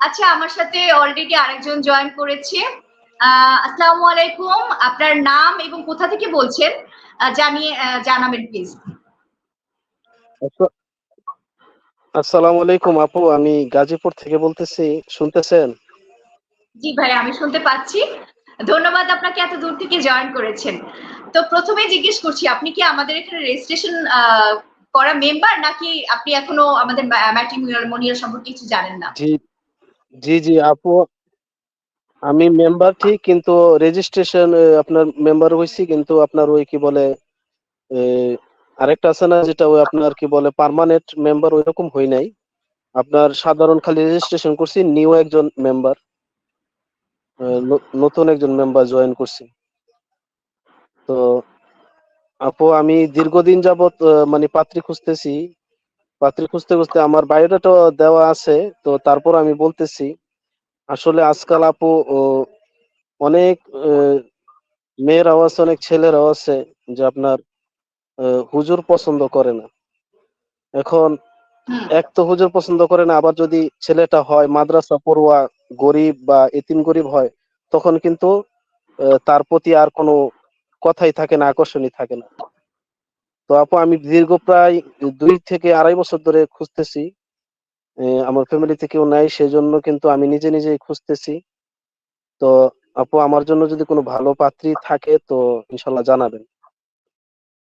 আচ্ছা আমার সাথে অলরেডি আরেকজন জয়েন করেছে। আসসালামু আলাইকুম। আপনার নাম এবং কোথা থেকে বলছেন? জানিয়ে জানাবেন প্লিজ আসসালামু আলাইকুম আপু আমি গাজীপুর থেকে বলতেছি শুনতেছেন? জি ভাই আমি শুনতে পাচ্ছি। ধন্যবাদ আপনাকে এত দূর থেকে জয়েন করেছেন। তো প্রথমে জিজ্ঞেস করছি আপনি কি আমাদের এখানে রেজিস্ট্রেশন করা মেম্বার নাকি আপনি এখনও আমাদের ম্যাট্রিমোনিয়াল সম্পর্কে কিছু জানেন না? জি জি জি, আপু। আমি মেম্বার ঠিক, কিন্তু রেজিস্ট্রেশন আপনার মেম্বার হইছি, কিন্তু আপনার ওই কি বলে আরেকটা আছে না, যেটা ওই আপনার কি বলে পার্মানেন্ট মেম্বার ওই রকম হই নাই। আপনার সাধারণ খালি রেজিস্ট্রেশন করছি নিউ একজন মেম্বার নতুন একজন মেম্বার জয়েন করছি। তো, আপু, আমি দীর্ঘদিন যাবত মানে পাত্রী খুঁজতেছি পাত্রী খুঁজতে খুঁজতে আমার বায়োডাটা দেওয়া আছে। তো তারপর আমি বলতেছি আসলে আজকাল আপু অনেক মেয়েরাও আছে অনেক ছেলেরাও আছে যে আপনার হুজুর পছন্দ করে না। এখন এক তো হুজুর পছন্দ করে না আবার যদি ছেলেটা হয় মাদ্রাসা পড়ুয়া গরিব বা এতিম গরিব হয় তখন কিন্তু তার প্রতি আর কোনো কথাই থাকে না আকর্ষণই থাকে না। তো আপু, আমি দীর্ঘ প্রায় দুই থেকে আড়াই বছর ধরে খুঁজতেছি। আমার ফ্যামিলিতে কেউ নাই, সেজন্য কিন্তু আমি নিজে নিজেই খুঁজতেছি। তো আপু, আমার জন্য যদি কোনো ভালো পাত্রী থাকে তো ইনশাল্লাহ জানাবেন।